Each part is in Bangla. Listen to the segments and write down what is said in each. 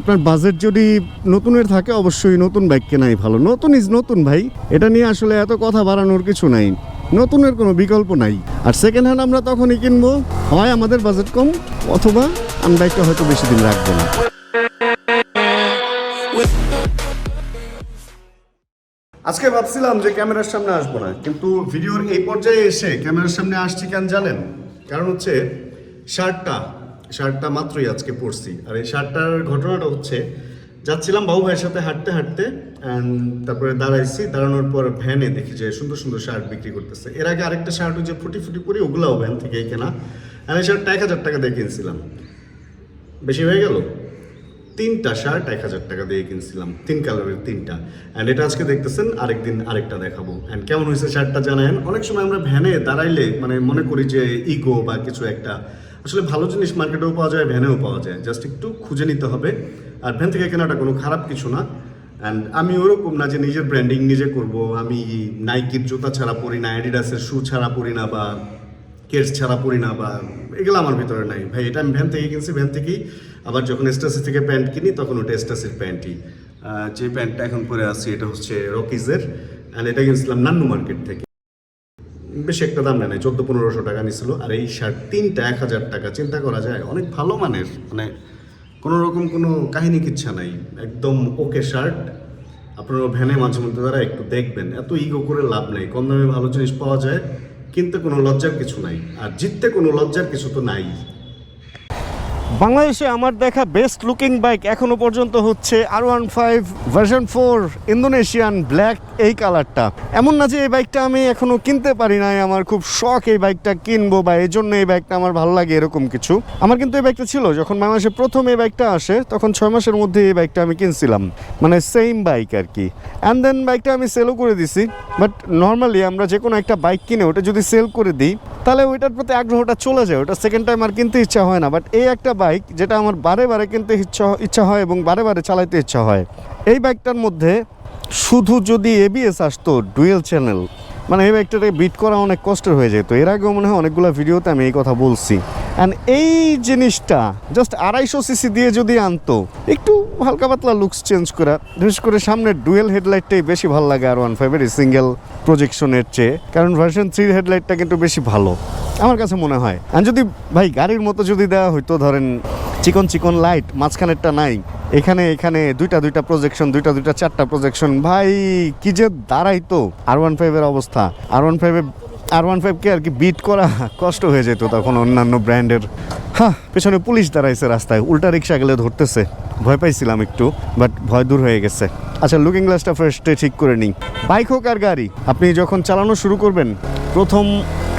আপনার বাজেট যদি নতুনের থাকে, অবশ্যই নতুন বাইক কেনাই ভালো। নতুন ইজ নতুন ভাই। এটা নিয়ে আসলে এত কথা বাড়ানোর কিছু নাই। নতুনের কোনো বিকল্প নাই। আর সেকেন্ড হ্যান্ড আমরা তখনই কিনবো। হয় আমাদের বাজেট কম, অথবা আমি বাইকটা হয়তো বেশি দিন রাখব না। আজকে ভাবছিলাম যে ক্যামেরার সামনে আসব না, কিন্তু ভিডিওর এই পর্যায়ে এসে ক্যামেরার সামনে আসছি কেন জানেন? কারণ হচ্ছে শার্টটা শার্টটা মাত্রই আজকে পরছি। আর এই শার্টটার ঘটনাটা হচ্ছে, যাচ্ছিলাম বাবু ভাইয়ের সাথে হাঁটতে হাঁটতে, and তারপরে দাঁড়াইছি, দাঁড়ানোর পর ভ্যানে দেখি যে সুন্দর সুন্দর শার্ট বিক্রি করতেছে। এর আগে আরেকটা শার্ট যে ফুটি ফুটি পরি ওগুলাও ভ্যান থেকে কেনা। এই শার্টটা এক হাজার টাকা দিয়ে কিনছিলাম। বেশি হয়ে গেল? তিনটা শার্ট এক হাজার টাকা দিয়ে কিনছিলাম, তিন কালারের তিনটা। অ্যান্ড এটা আজকে দেখতেছেন, আরেকদিন আরেকটা দেখাবো। অ্যান্ড কেমন হয়েছে শার্টটা জানেন? অনেক সময় আমরা ভ্যানে দাঁড়াইলে মানে মনে করি যে ইগো বা কিছু একটা আসলে ভালো জিনিস মার্কেটেও পাওয়া যায় ভ্যানেও পাওয়া যায়। জাস্ট একটু খুঁজে নিতে হবে। আর ভ্যান থেকে কেনাটা কোনো খারাপ কিছু না। অ্যান্ড আমি ওরকম না যে নিজের ব্র্যান্ডিং নিজে করব। আমি নাইকির জুতা ছাড়া পরি না অ্যাডিডাসের শু ছাড়া পরি না বা কেস ছাড়া পরি না বা এগুলো আমার ভিতরে নাই। ভাই, এটা আমি ভ্যান থেকে কিনছি। ভ্যান থেকেই আবার যখন এস্টাসি থেকে প্যান্ট কিনি, তখন ওটা এস্টাসির প্যান্টই যে প্যান্টটা এখন পরে আছি, এটা হচ্ছে রকিজের অ্যান্ড এটা কিনছিলাম নান্নু মার্কেট থেকে। বেশি একটা দাম নেয় চোদ্দ পনেরোশো টাকা নিছিল, আর এই শার্ট তিনটা এক হাজার টাকা, চিন্তা করা যায়, অনেক ভালো মানের মানে কোনো রকম কোনো কাহিনী কিচ্ছা নাই, একদম ওকে শার্ট, আপনারা ভ্যানে মাঝে মধ্যে তারা একটু দেখবেন, এত ইগো করে লাভ নেই, কম দামে ভালো জিনিস পাওয়া যায়, কিনতে কোনো লজ্জার কিছু নাই, আর জিততে কোনো লজ্জার কিছু তো নাই। বাংলাদেশে আমার দেখা বেস্ট লুকিং বাইক এখনও পর্যন্ত হচ্ছে R one five version four Indonesian black এই কালারটা এমন না যে এই বাইকটা আমি এখনও কিনতে পারি নাই, আমার খুব শখ এই বাইকটা কিনবো বা এই জন্য এই বাইকটা আমার ভালো লাগে এরকম কিছু। আমার কিন্তু এই বাইকটা ছিল, যখন বাংলাদেশে প্রথম এই বাইকটা আসে, তখন ছয় মাসের মধ্যে এই বাইকটা আমি কিনছিলাম। মানে সেম বাইক আর কি অ্যান্ড দেন বাইকটা আমি সেলও করে দিছি বাট নর্মালি আমরা যে কোনো একটা বাইক কিনে, ওটা যদি সেল করে দিই তাহলে ওইটার প্রতি আগ্রহটা চলে যায়, ওটা সেকেন্ড টাইম আর কিনতে ইচ্ছা হয় না। বাট এই একটা বাইক যেটা আমার বারে বারে কিনতে ইচ্ছা ইচ্ছা হয় এবং বারে বারে চালাইতে ইচ্ছা হয়, এই বাইকটার মধ্যে শুধু যদি এবিএস আসতো ডুয়েল চ্যানেল মানে এই বাইকটাকে বিট করা অনেক কষ্টের হয়ে যেত। এর আগেও মনে হয় অনেকগুলো ভিডিওতে আমি এই কথা বলছি। অ্যান্ড এই জিনিসটা জাস্ট আড়াইশো সিসি দিয়ে যদি আনতো, একটু হালকা পাতলা লুকস চেঞ্জ করা, বিশেষ করে সামনের ডুয়েল হেডলাইটটাই বেশি ভালো লাগে আর ওয়ান ফাইভের সিঙ্গেল প্রজেকশনের চেয়ে। কারণ ভার্সন থ্রির হেডলাইটটা কিন্তু বেশি ভালো, আমার কাছে মনে হয়। আর যদি ভাই গাড়ির মতো যদি দেওয়া হইতো, ধরেন চিকন চিকন লাইট মাঝখানেরটা নাই এখানে এখানে দুইটা দুইটা প্রজেকশন দুইটা দুইটা, চারটা প্রজেকশন ভাই, কি যে দাঁড়াইতো আর ওয়ান ফাইভের অবস্থা। আর ওয়ান ফাইভের আর ওয়ান ফাইভকে আর কি বিট করা কষ্ট হয়ে যেত তখন অন্যান্য ব্র্যান্ডের। হ্যাঁ পেছনে পুলিশ দাঁড়াইছে রাস্তায়। উল্টা রিক্সা গেলে ধরতেছে। ভয় পাইছিলাম একটু বাট ভয় দূর হয়ে গেছে। আচ্ছা লুকিং গ্লাসটা ফার্স্টে ঠিক করে নিই। বাইক হোক আর গাড়ি, আপনি যখন চালানো শুরু করবেন, প্রথম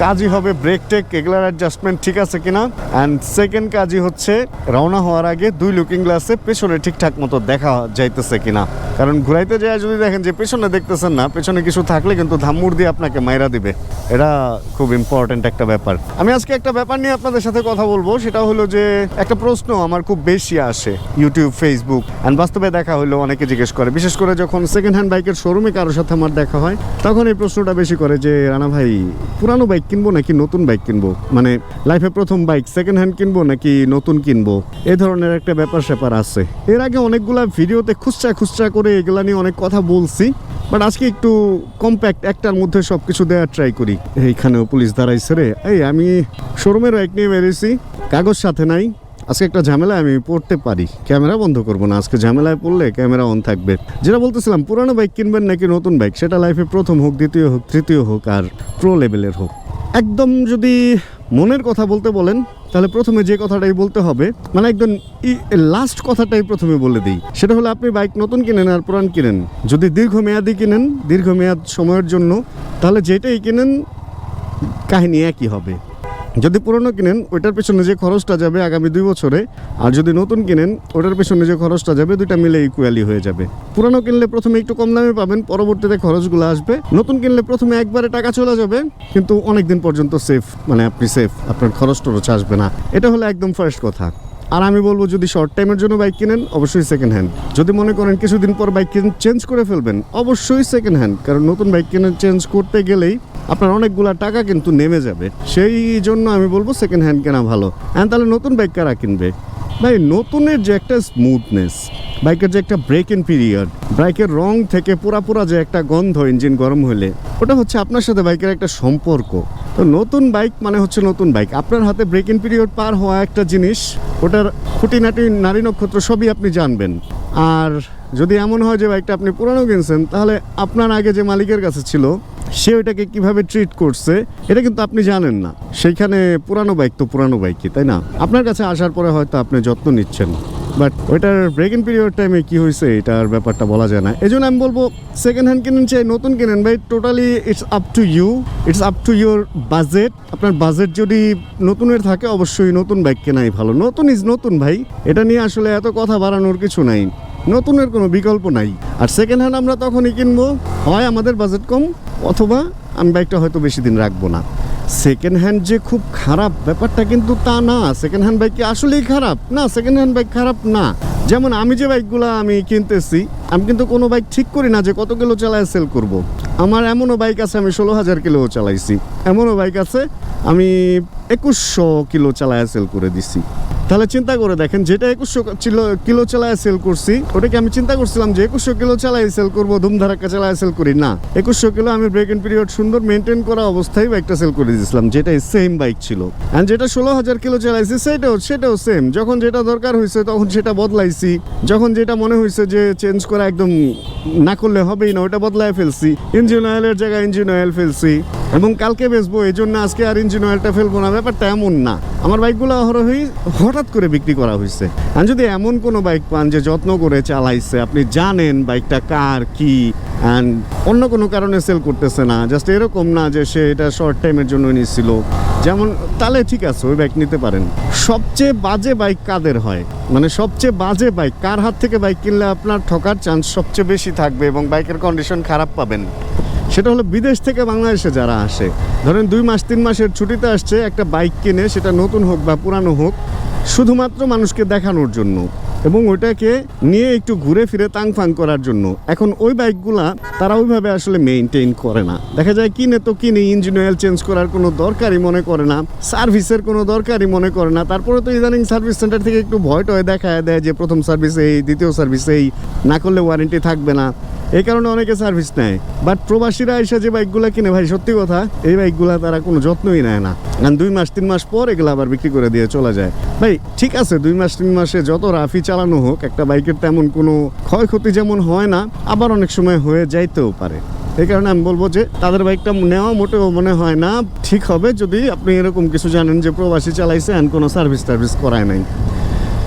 কাজই হবে ব্রেক টেক এগুলার অ্যাডজাস্টমেন্ট ঠিক আছে কিনা? অ্যান্ড সেকেন্ড কাজই হচ্ছে, রওনা হওয়ার আগে দুই লুকিং গ্লাসে পেছনে ঠিকঠাক মতো দেখা যাইতেছে কিনা। কারণ ঘুরাইতে যায় যদি দেখেন যে পেছনে দেখতেছেন না, পেছনে কিছু থাকলে কিন্তু ধাম্মুর দিয়ে আপনাকে মাইরা দিবে। এটা খুব ইম্পর্ট্যান্ট একটা ব্যাপার। আমি আজকে একটা ব্যাপার নিয়ে আপনাদের সাথে কথা বলব, সেটা হলো যে একটা প্রশ্ন আমার খুব বেশি আসে ইউটিউব ফেসবুক অ্যান্ড বাস্তবে দেখা হলো অনেকে জিজ্ঞেস করে। বিশেষ করে যখন সেকেন্ড হ্যান্ড বাইকের শোরুমে কারোর সাথে আমার দেখা হয়, তখন এই প্রশ্নটা বেশি করে যে, রানা ভাই, পুরানো বাইক কিনবো নাকি নতুন বাইক কিনবো? মানে লাইফে প্রথম বাইক সেকেন্ড হ্যান্ড কিনবো নাকি নতুন কিনবো? এ ধরনের একটা ব্যাপার স্যাপার আছে। এর আগে অনেকগুলা ভিডিওতে খুচরা খুচরা করে এগুলা নিয়ে অনেক কথা বলছি বাট আজকে একটু কম্প্যাক্ট একটার মধ্যে সব কিছু দেওয়ার ট্রাই করি। এইখানেও পুলিশ দাঁড়াইছে রে। এই, আমি শোরুমের বাইক নিয়ে বেরিয়েছি। কাগজ সাথে নাই। আজকে একটা ঝামেলা আমি পড়তে পারি। ক্যামেরা বন্ধ করব না। আজকে ঝামেলায় পড়লে ক্যামেরা অন থাকবে। যেটা বলতেছিলাম, পুরানো বাইক কিনবেন নাকি নতুন বাইক সেটা লাইফে প্রথম হোক, দ্বিতীয় হোক, তৃতীয় হোক, আর প্রো লেভেলের হোক। একদম যদি মনের কথা বলতে বলেন, তাহলে প্রথমে যে কথাটাই বলতে হবে মানে একদম লাস্ট কথাটাই প্রথমে বলে দিই। সেটা হলো আপনি বাইক নতুন কিনেন আর পুরান কিনেন। যদি দীর্ঘমেয়াদী কিনেন, দীর্ঘমেয়াদ সময়ের জন্য, তাহলে যেটাই কিনেন, কাহিনী একই হবে। যদি পুরনো কিনেন, ওইটার পেছনে যে খরচটা যাবে আগামী দুই বছরে, আর যদি নতুন কিনেন, ওটার পেছনে যে খরচটা যাবে, দুইটা মিলে ইকুয়ালি হয়ে যাবে। পুরনো কিনলে প্রথমে একটু কম দামে পাবেন, পরবর্তীতে খরচগুলো আসবে। নতুন কিনলে প্রথমে একবারে টাকা চলে যাবে, কিন্তু অনেক দিন পর্যন্ত সেফ মানে আপনি সেফ আপনার খরচ টরচ আসবে না। এটা হলো একদম ফার্স্ট কথা। আর আমি বলব যদি শর্ট টাইমের জন্য বাইক কিনেন, অবশ্যই সেকেন্ড হ্যান্ড যদি মনে করেন কিছুদিন পর বাইক চেঞ্জ করে ফেলবেন, অবশ্যই সেকেন্ড হ্যান্ড কারণ নতুন বাইক কিনে চেঞ্জ করতে গেলেই আপনার অনেকগুলা টাকা কিন্তু নেমে যাবে। সেই জন্য আমি বলব সেকেন্ড হ্যান্ড কেনা ভালো। হ্যাঁ তাহলে নতুন বাইক কারা কিনবে? ভাই, নতুনের যে একটা স্মুথনেস বাইকের যে একটা ব্রেক ইন পিরিয়ড বাইকের রং থেকে পুরা পুরা যে একটা গন্ধ ইঞ্জিন গরম হলে, ওটা হচ্ছে আপনার সাথে বাইকের একটা সম্পর্ক। তো নতুন বাইক মানে হচ্ছে নতুন বাইক। আপনার হাতে ব্রেক ইন পিরিয়ড পার হওয়া একটা জিনিস, ওটার খুঁটিনাটি, নারী নক্ষত্র সবই আপনি জানবেন। আর যদি এমন হয় যে বাইকটা আপনি পুরানো কিনছেন, তাহলে আপনার আগে যে মালিকের কাছে ছিল, সে ওইটাকে কীভাবে ট্রিট করছে, এটা কিন্তু আপনি জানেন না। সেইখানে পুরানো বাইক তো পুরানো বাইকই, তাই না? আপনার কাছে আসার পরে হয়তো আপনি যত্ন নিচ্ছেন। বাট ওইটার ব্রেক ইন পিরিয়ড টাইমে কি হয়েছে এটার ব্যাপারটা বলা যায় না। এই জন্য আমি বলব সেকেন্ড হ্যান্ড কিনেন চাই, নতুন কিনেন। ভাই totally it's up to you it's up to your budget আপনার বাজেট যদি নতুনের থাকে, অবশ্যই নতুন বাইক কেনাই ভালো। নতুন ইজ নতুন, ভাই। এটা নিয়ে আসলে এত কথা বাড়ানোর কিছু নাই। নতুনের কোনো বিকল্প নাই। আর সেকেন্ড হ্যান্ড আমরা তখনই কিনবো, হয় আমাদের বাজেট কম, অথবা আমি বাইকটা হয়তো বেশি দিন রাখব না। সেকেন্ড হ্যান্ড যে খুব খারাপ ব্যাপারটা কিন্তু তা না। সেকেন্ড হ্যান্ড বাইক কি আসলেই খারাপ? না সেকেন্ড হ্যান্ড বাইক খারাপ না। যেমন আমি যে বাইকগুলো আমি কিনতেছি, আমি কিন্তু কোনো বাইক ঠিক করি না যে কত কিলো চালায় সেল করব। আমার এমনও বাইক আছে, আমি ষোলো হাজার কিলো চালাইছি। এমনও বাইক আছে, আমি একুশশো কিলো চালায় সেল করে দিছি। তাহলে চিন্তা করে দেখেন, যেটা একুশশো কিলো চালায় সেল করছি, ওটাকে আমি চিন্তা করছিলাম যে একুশশো কিলো চালাই সেল করব ধুমধারাক্কা চালায় সেল করি। না, একুশশো কিলো আমি ব্রেক এন্ড পিরিয়ড সুন্দর মেনটেন করা অবস্থায় বাইকটা সেল করে দিয়েছিলাম, যেটা সেম বাইক ছিল। আর যেটা ষোলো হাজার কিলো চালাইছি, সেটাও সেটাও সেম যখন যেটা দরকার হয়েছে, তখন সেটা বদলাইছি। যখন যেটা মনে হয়েছে যে চেঞ্জ করা একদম না করলে হবেই না ওটা বদলায় ফেলছি। ইঞ্জিন অয়েলের জায়গায় ইঞ্জিন অয়েল ফেলছি। এবং কালকে বেচবো এই জন্য আজকে আর ইঞ্জিন অয়েলটা ফেলব না। ব্যাপারটা এমন না। আমার বাইকগুলো অহরহই হঠাৎ করে বিক্রি করা হয়েছে আর যদি এমন কোনো বাইক পান যে যত্ন করে চালাইছে, আপনি জানেন বাইকটা কার, কি অ্যান্ড অন্য কোনো কারণে সেল করতেছে না। জাস্ট এরকম না যে সে এটা শর্ট টাইমের জন্য নিচ্ছিল যেমন তাহলে ঠিক আছে, ওই বাইক নিতে পারেন। সবচেয়ে বাজে বাইক কাদের হয়? মানে সবচেয়ে বাজে বাইক, কার হাত থেকে বাইক কিনলে আপনার ঠকার চান্স সবচেয়ে বেশি থাকবে এবং বাইকের কন্ডিশন খারাপ পাবেন। সেটা হলো বিদেশ থেকে বাংলাদেশে যারা আসে। ধরেন দুই মাস, তিন মাসের ছুটিতে আসছে, একটা বাইক কিনে, সেটা নতুন হোক বা পুরানো হোক, শুধুমাত্র মানুষকে দেখানোর জন্য এবং ওইটাকে নিয়ে একটু ঘুরে ফিরে তাং ফাং করার জন্য। এখন ওই বাইকগুলা তারা ওইভাবে আসলে মেনটেন করে না। দেখা যায় কিনে তো কিনে ইঞ্জিন অয়েল চেঞ্জ করার কোনো দরকারই মনে করে না সার্ভিসের কোনো দরকারই মনে করে না। তারপরে তো ইদানিং সার্ভিস সেন্টার থেকে একটু ভয় টয় দেখায় দেয় যে প্রথম সার্ভিস এই, দ্বিতীয় সার্ভিস এই, না করলে ওয়ারেন্টি থাকবে না। এই কারণে অনেকে সার্ভিস নেয়। বাট প্রবাসীরা এসে যে বাইকগুলো কিনে, ভাই, সত্যি কথা, এই বাইকগুলো তারা কোনো যত্নই নেয় না। কারণ দুই মাস, তিন মাস পর এগুলো আবার বিক্রি করে দিয়ে চলে যায়। ভাই, ঠিক আছে, দুই মাস, তিন মাসে যত রাফি চালানো হোক, একটা বাইকের তেমন কোনো ক্ষয়ক্ষতি যেমন হয় না, আবার অনেক সময় হয়ে যাইতেও পারে। এই কারণে আমি বলব যে, তাদের বাইকটা নেওয়া মোটেও মনে হয় না, ঠিক হবে যদি আপনি এরকম কিছু জানেন যে প্রবাসী চালাইছে অ্যান্ড কোনো সার্ভিস টার্ভিস করায় নাই।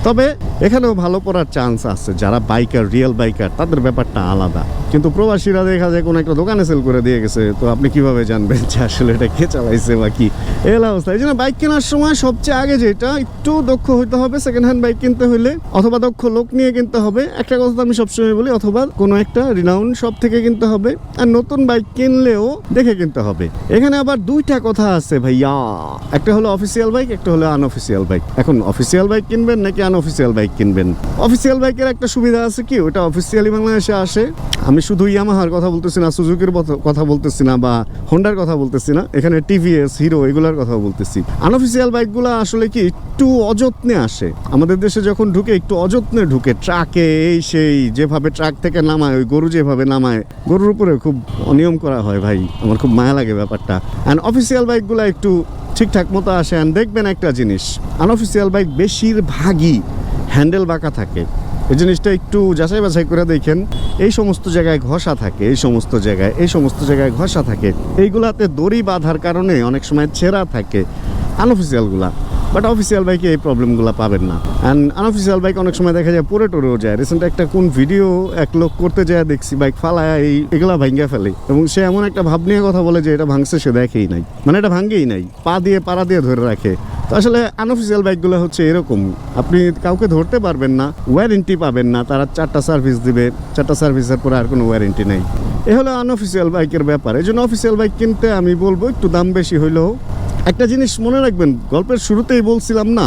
তবে এখানেও ভালো পড়ার চান্স আছে। যারা বাইকার রিয়েল বাইকার তাদের ব্যাপারটা আলাদা। কিন্তু প্রবাসীরা দেখা যায় কোনো একটা দোকানে সেল করে দিয়ে গেছে, তো আপনি কীভাবে জানবেন যে আসলে এটা কে চালাইছে বা কি? এই অবস্থা। এই জন্য বাইক কেনার সময় সবচেয়ে আগে যেটা, একটু দক্ষ হইতে হবে সেকেন্ড হ্যান্ড বাইক কিনতে হলে অথবা দক্ষ লোক নিয়ে কিনতে হবে। একটা কথা তো আমি সবসময় বলি, অথবা কোনো একটা রিনাউন শপ থেকে কিনতে হবে, আর নতুন বাইক কিনলেও দেখে কিনতে হবে। এখানে আবার দুইটা কথা আছে ভাইয়া। একটা হলো অফিসিয়াল বাইক একটা হলো আনঅফিসিয়াল বাইক এখন অফিসিয়াল বাইক কিনবেন নাকি আনঅফিসিয়াল বাইক কিনবেন। অফিসিয়াল বাইকের একটা সুবিধা আছে কি? ওটা অফিসিয়ালি বাংলাদেশে আসে। আমি শুধু ইয়ামাহার কথা বলতেছি না সুজুকির কথা বলতেছি না বা হোন্ডার কথা বলতেছি না, এখানে টিভিএস হিরো এগুলার কথা বলতেছি। আনঅফিসিয়াল বাইকগুলো আসলে কি একটু অযত্নে আসে। আমাদের দেশে যখন ঢুকে একটু অযত্নে ঢুকে, ট্রাকে এই সেই যেভাবে ট্রাক থেকে নামায়, ওই গরু যেভাবে নামায়, গরুর উপরে খুব অনিয়ম করা হয় ভাই। আমার খুব মায়া লাগে ব্যাপারটা। অ্যান্ড অফিসিয়াল বাইকগুলো একটু ঠিকঠাক মতো আসে। অ্যান্ড দেখবেন একটা জিনিস আনঅফিসিয়াল বাইক বেশিরভাগই হ্যান্ডেল বাঁকা থাকে। এই জিনিসটা একটু যাচাই বাছাই করে দেখেন। এই সমস্ত জায়গায় ঘষা থাকে, এই সমস্ত জায়গায়, এই সমস্ত জায়গায় ঘষা থাকে। এইগুলাতে দড়ি বাঁধার কারণে অনেক সময় ছেঁড়া থাকে। আনঅফিসিয়ালগুলা বাট অফিসিয়াল বাইকে এই প্রবলেমগুলো পাবেন না। অ্যান্ড আনঅফিসিয়াল বাইক অনেক সময় দেখা যায় পরে টরেও যায়। রিসেন্ট একটা কোন ভিডিও এক লোক করতে যায়, দেখছি বাইক ফালায়, এই এগুলা ভাঙ্গা ফেলে। এবং সে এমন একটা ভাব নিয়ে কথা বলে যে এটা ভাঙছে, সে দেখেই নাই। মানে এটা ভাঙ্গেই নাই। পা দিয়ে, পাড়া দিয়ে ধরে রাখে। তো আসলে আনঅফিসিয়াল বাইকগুলো হচ্ছে এরকম। আপনি কাউকে ধরতে পারবেন না ওয়ারেন্টি পাবেন না, তারা চারটা সার্ভিস দিবে। চারটা সার্ভিসের পরে আর কোনো ওয়ারেন্টি নেই। এ হলো আনঅফিসিয়াল বাইকের ব্যাপার। এই জন্য অফিসিয়াল বাইক কিনতে আমি বলব, একটু দাম বেশি হইলেও একটা জিনিস মনে রাখবেন, গল্পের শুরুতেই বলছিলাম না,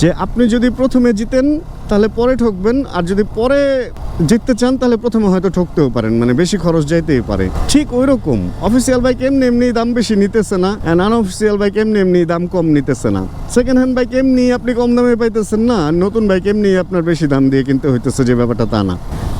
যে আপনি যদি প্রথমে জিতেন, তাহলে পরে ঠকবেন, আর যদি পরে জিততে চান, তাহলে প্রথমে হয়তো ঠকতেও পারেন মানে বেশি খরচ যাইতেই পারে। ঠিক ওই রকম অফিসিয়াল বাইক এমনি এমনি দাম বেশি নিতেছে না অ্যান্ড আনঅফিসিয়াল বাইক এমনি এমনি দাম কম নিতেছে না। সেকেন্ড হ্যান্ড বাইক এমনি আপনি কম দামে পাইতেছেন না নতুন বাইক এমনি আপনার বেশি দাম দিয়ে কিনতে হইতেছে, যে ব্যাপারটা তা না।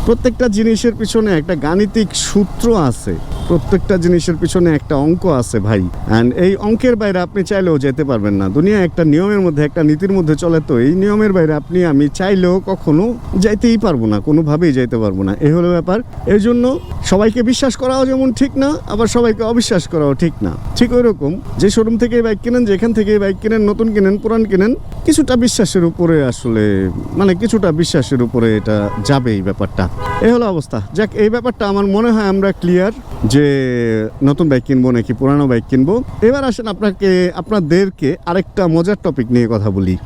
প্রত্যেকটা জিনিসের পিছনে একটা গাণিতিক সূত্র আছে। প্রত্যেকটা জিনিসের পিছনে একটা অঙ্ক আছে ভাই। অ্যান্ড এই অঙ্কের বাইরে আপনি চাইলেও যেতে পারবেন না। দুনিয়া একটা নিয়মের মধ্যে, একটা নীতির মধ্যে চলে, তো এই নিয়মের বাইরে আপনি, আমি চাইলেও কখনো যাইতেই পারব না, কোনোভাবেই যাইতে পারব না। এই হলো ব্যাপার। এই জন্য সবাইকে বিশ্বাস করাও যেমন ঠিক না, আবার সবাইকে অবিশ্বাস করাও ঠিক না। ঠিক ওই রকম যে শোরুম থেকে বাইক কেনেন, যেখান থেকে বাইক কেনেন, নতুন কেনেন, পুরান কেনেন, কিছুটা বিশ্বাসের উপরে আসলে মানে কিছুটা বিশ্বাসের উপরে এটা যাবে এই ব্যাপারটা। এই হলো অবস্থা। যাক, এই ব্যাপারটা আমার মনে হয় আমরা ক্লিয়ার যে নতুন বাইক কিনবো নাকি পুরানো বাইক কিনবো? এবার আসেন আপনাকে, আপনাদেরকে আরেকটা মজার টপিক নিয়ে কথা বলি।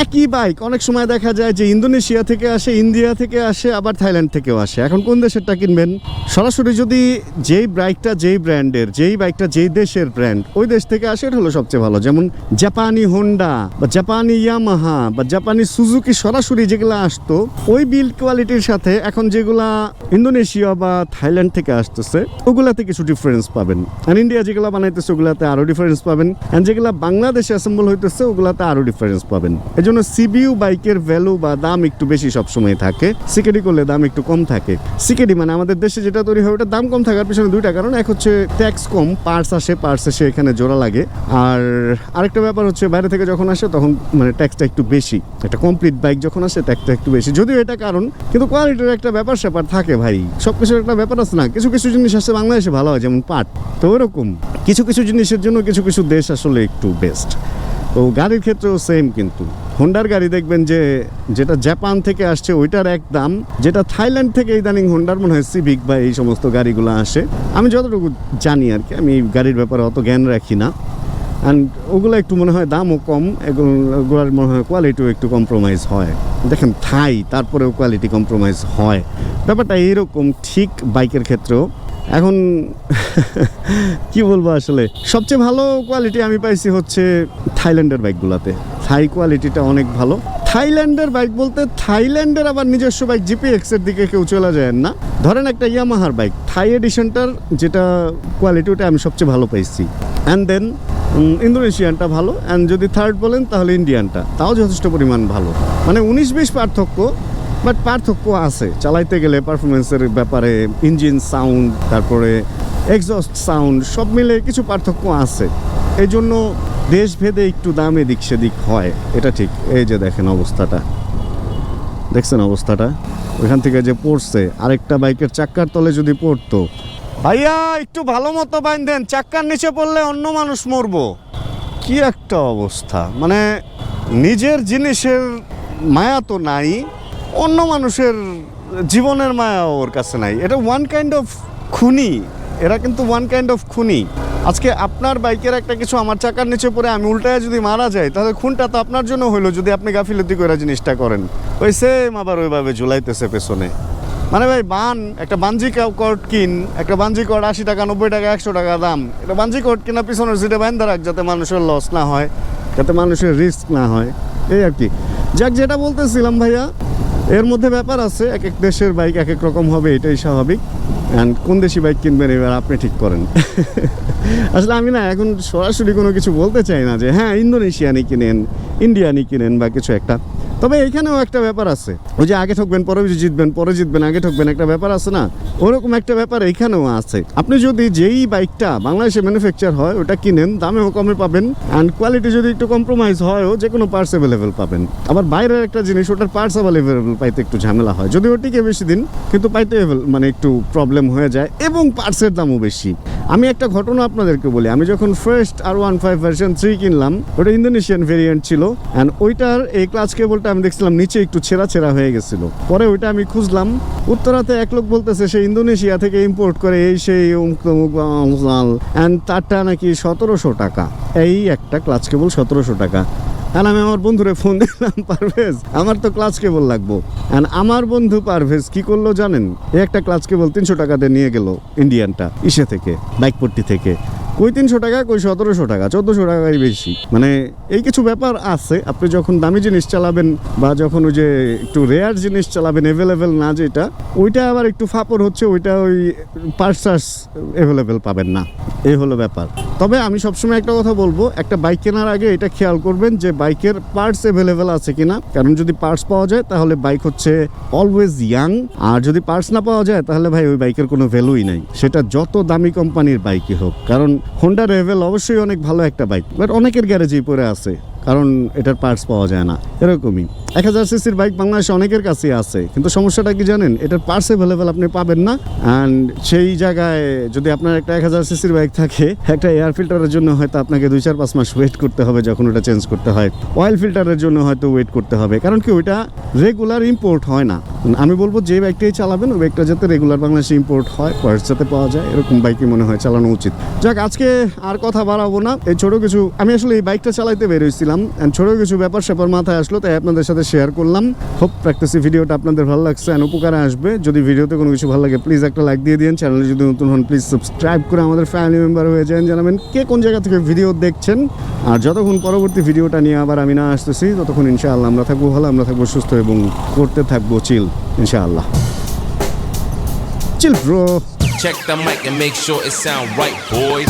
একই বাইক অনেক সময় দেখা যায় যে ইন্দোনেশিয়া থেকে আসে, ইন্ডিয়া থেকে আসে, আবার থাইল্যান্ড থেকেও আসে। এখন কোন দেশেরটা কিনবেন? সরাসরি যদি যেই বাইকটা যেই ব্র্যান্ডের যেই বাইকটা যেই দেশের ব্র্যান্ড ওই দেশ থেকে আসে, এটা হলো সবচেয়ে ভালো। যেমন জাপানি হোন্ডা বা জাপানি ইয়ামাহা বা জাপানি সুজুকি সরাসরি যেগুলো আসতো, ওই বিল্ড কোয়ালিটির সাথে এখন যেগুলা ইন্দোনেশিয়া বা থাইল্যান্ড থেকে আসতেছে, ওগুলাতে কিছু ডিফারেন্স পাবেন। আর ইন্ডিয়া যেগুলো বানাইতেছে, ওগুলাতে আরও ডিফারেন্স পাবেন। আর যেগুলো বাংলাদেশে অ্যাসেম্বল হইতেছে, ওগুলাতে আরও ডিফারেন্স পাবেন। এই জন্য সিবিইউ বাইকের ভ্যালু বা দাম একটু বেশি সবসময় থাকে। সিকেডি করলে দাম একটু কম থাকে। সিকেডি মানে আমাদের দেশে যেটা তৈরি হয় ওটা দাম কম থাকার পিছনে দুইটা কারণ। এক হচ্ছে ট্যাক্স কম পার্টস আসে পার্টস এসে এখানে জোড়া লাগে। আর আরেকটা ব্যাপার হচ্ছে, বাইরে থেকে যখন আসে, তখন মানে ট্যাক্সটা একটু বেশি। একটা কমপ্লিট বাইক যখন আসে ট্যাক্সটা একটু বেশি। যদিও এটা কারণ, কিন্তু কোয়ালিটির একটা ব্যাপার স্যাপার থাকে ভাই। সব কিছুর একটা ব্যাপার আছে না। কিছু কিছু জিনিস আসছে বাংলাদেশে ভালো হয়, যেমন পাট তো ওরকম। কিছু কিছু জিনিসের জন্য কিছু কিছু দেশ আসলে একটু বেস্ট তো গাড়ির ক্ষেত্রেও সেম কিন্তু। হোন্ডার গাড়ি দেখবেন যে, যেটা জাপান থেকে আসছে, ওইটার এক দাম, যেটা থাইল্যান্ড থেকে ইদানিং হোন্ডার মনে হয় সিভিক বা এই সমস্ত গাড়িগুলো আসে। আমি যতটুকু জানি আর কি, আমি গাড়ির ব্যাপারে অত জ্ঞান রাখি না। অ্যান্ড ওগুলো একটু মনে হয় দামও কম এগুলোর মনে হয় কোয়ালিটিও একটু কম্প্রোমাইজ হয়। দেখেন থাই তারপরেও কোয়ালিটি কম্প্রোমাইজ হয়। ব্যাপারটা এইরকম, ঠিক বাইকের ক্ষেত্রেও। এখন কি বলব আসলে? সবচেয়ে ভালো কোয়ালিটি আমি পাইছি হচ্ছে থাইল্যান্ডের বাইকগুলোতে থাই কোয়ালিটিটা অনেক ভালো। থাইল্যান্ডের বাইক বলতে থাইল্যান্ডের আবার নিজস্ব বাইক জিপিএক্স এর দিকে কেউ চলে যায় না। ধরেন একটা ইয়ামাহার বাইক থাই এডিশনটার যেটা কোয়ালিটি ওটা আমি সবচেয়ে ভালো পাইছি। অ্যান্ড দেন ইন্দোনেশিয়ানটা ভালো। অ্যান্ড যদি থার্ড বলেন তাহলে ইন্ডিয়ানটা তাও যথেষ্ট পরিমাণ ভালো। মানে উনিশ বিশ পার্থক্য। বাট পার্থক্য আছে। চালাইতে গেলে পারফরমেন্সের ব্যাপারে ইঞ্জিন সাউন্ড তারপরে এক্সস্ট সাউন্ড সব মিলে কিছু পার্থক্য আছে। এই জন্য দেশভেদে একটু দাম এদিক সেদিক হয়, এটা ঠিক। এই যে দেখেন অবস্থাটা। দেখছেন অবস্থাটা? ওইখান থেকে যে পড়ছে, আরেকটা বাইকের চাক্কার তলে যদি পড়তো। ভাইয়া, একটু ভালো মতো বাইন দেন, চাক্কার নিচে পড়লে অন্য মানুষ মরবো। কি একটা অবস্থা। মানে নিজের জিনিসের মায়া তো নাই অন্য মানুষের জীবনের মায়া ওর কাছে নাই। এটা ওয়ান কাইন্ড অফ খুনি। এরা কিন্তু ওয়ান কাইন্ড অফ খুনি। আজকে আপনার বাইকের একটা কিছু আমার চাকার নিচে পড়ে আমি উল্টায় যদি মারা যাই, তাহলে খুনটা তো আপনার জন্য হইল যদি আপনি গাফিলতি করে জিনিসটা করেন। ওই সেম আবার ওইভাবে ঝুলাইতেছে পেছনে। মানে ভাই, বান, একটা বাঞ্জি কট কিন, একটা বাঞ্জি কট আশি টাকা, নব্বই টাকা, একশো টাকা দাম। এটা বাঞ্জি কট কিনা পিছনের সিটে বান্ধা রাখ যাতে মানুষের লস না হয়, যাতে মানুষের রিস্ক না হয়। এই আর কি। যাক, যেটা বলতেছিলাম ভাইয়া এর মধ্যে ব্যাপার আছে, এক এক দেশের বাইক এক এক রকম হবে, এটাই স্বাভাবিক। অ্যান্ড কোন দেশি বাইক কিনবেন এবার আপনি ঠিক করেন। আসলে আমি না এখন সরাসরি কোনো কিছু বলতে চাই না যে হ্যাঁ ইন্দোনেশিয়ানি কিনেন, ইন্ডিয়ানি কিনেন বা কিছু একটা। তবে এখানেও একটা ব্যাপার আছে। ওই যে আগে ঠকবেন, পরে জিতবেন পরে জিতবেন, আগে ঠকবেন একটা ব্যাপার আছে না? ওরকম একটা ব্যাপার এখানেও আছে। আপনি যদি যেই বাইকটা বাংলাদেশে ম্যানুফ্যাকচার হয়, ওটা কিনেন, দামেও কমে পাবেন অ্যান্ড কোয়ালিটি যদি একটু কম্প্রোমাইজ হয়ও যে কোনো পার্টস অ্যাভেলেবেল পাবেন। আবার বাইরের একটা জিনিস, ওটার পার্টস অ্যাভেলেবেল পাইতে একটু ঝামেলা হয়। যদি ওটিকে বেশি দিন, কিন্তু পাইতে মানে একটু প্রবলেম হয়ে যায় এবং পার্টসের দামও বেশি। আমি একটা ঘটনা আপনাদেরকে বলি। আমি যখন first R one five version three কিনলাম, ওটা ইন্দোনেশিয়ান ভেরিয়েন্ট ছিল অ্যান্ড ওইটার এই ক্লাস কেবলটা আমি দেখছিলাম নিচে একটু ছেঁড়া ছেঁড়া হয়ে গেছিল। পরে ওইটা আমি খুঁজলাম। উত্তরাতে এক লোক বলতেছে, সে ইন্দোনেশিয়া থেকে ইম্পোর্ট করে এই সেই অ্যান্ড তারটা নাকি সতেরোশো টাকা। এই একটা ক্লাচ কেবল সতেরোশো টাকা। আর আমি আমার বন্ধুরে ফোন দিলাম, পারভেজ, আমার তো ক্লাচ কেবল লাগবো। আর আমার বন্ধু পারভেজ কি করল জানেন? এই একটা ক্লাচ কেবল তিনশো টাকাতে নিয়ে গেল ইন্ডিয়ানটা ইসে থেকে, বাইকপট্টি থেকে। কই তিনশো টাকা, কই সতেরোশো টাকা, চোদ্দোশো টাকাই বেশি। মানে এই কিছু ব্যাপার আছে, আপনি যখন দামি জিনিস চালাবেন বা যখন ওই যে একটু রেয়ার জিনিস চালাবেন অ্যাভেলেবেল না যেটা, ওইটা আবার একটু ফাপড় হচ্ছে, ওইটা ওই পার্সার্স অ্যাভেলেবেল পাবেন না। এই হলো ব্যাপার। তবে আমি সবসময় একটা কথা বলব, একটা বাইক কেনার আগে এটা খেয়াল করবেন যে বাইকের পার্টস অ্যাভেলেবেল আছে কিনা। কারণ যদি পার্টস পাওয়া যায়, তাহলে বাইক হচ্ছে অলওয়েজ ইয়াং আর যদি পার্টস না পাওয়া যায়, তাহলে ভাই ওই বাইকের কোনো ভ্যালুই নাই। সেটা যত দামি কোম্পানির বাইকই হোক। কারণ হোন্ডা রেভেল অবশ্যই অনেক ভালো একটা বাইক বাট অনেকের গ্যারেজেই পরে আছে। কারণ এটার পার্টস পাওয়া যায় না। এরকমই। এক হাজার সিসির বাইক বাংলাদেশে অনেকের কাছেই আছে। কিন্তু সমস্যাটা কি জানেন? এটার পার্টস অ্যাভেলেবেল আপনি পাবেন না। অ্যান্ড সেই জায়গায় যদি আপনার একটা এক হাজার সিসির বাইক থাকে, একটা এয়ার ফিল্টারের জন্য হয়তো আপনাকে দুই চার পাঁচ মাস ওয়েট করতে হবে যখন ওটা চেঞ্জ করতে হয়। অয়েল ফিল্টারের জন্য হয়তো ওয়েট করতে হবে। কারণ কি ওইটা রেগুলার ইম্পোর্ট হয় না। আমি বলব যে বাইকটাই চালাবেন, ওই বাইকটা যাতে রেগুলার বাংলাদেশে ইম্পোর্ট হয় পার্টস যাতে পাওয়া যায়, এরকম বাইকই মনে হয় চালানো উচিত। যাক, আজকে আর কথা বাড়াবো না। এই ছোট কিছু আমি আসলে এই বাইকটা চালাইতে বেরোইছিলাম অ্যান্ড ছোট কিছু ব্যাপার স্যাপার মাথায় আসলো তাই আপনাদের সাথে শেয়ার করলাম। হোপ প্র্যাকটিসি ভিডিওটা আপনাদের ভালো লাগছে অ্যান্ড উপকারে আসবে। যদি ভিডিওতে কোনো কিছু ভালো লাগে প্লিজ একটা লাইক দিয়ে দিন চ্যানেলে যদি নতুন হন প্লিজ সাবস্ক্রাইব করে আমাদের ফ্যামিলি মেম্বার হয়ে যান। জানাবেন কে কোন জায়গা থেকে ভিডিও দেখছেন? আর যতক্ষণ পরবর্তী ভিডিওটা নিয়ে আবার আমি না আসতেছি ততক্ষণ ইনশাআল্লাহ আমরা থাকব ভালো আমরা থাকব সুস্থ এবং করতে থাকব চিল ইনশাআল্লাহ। Chill bro Check the mic and make sure it sound right, boys.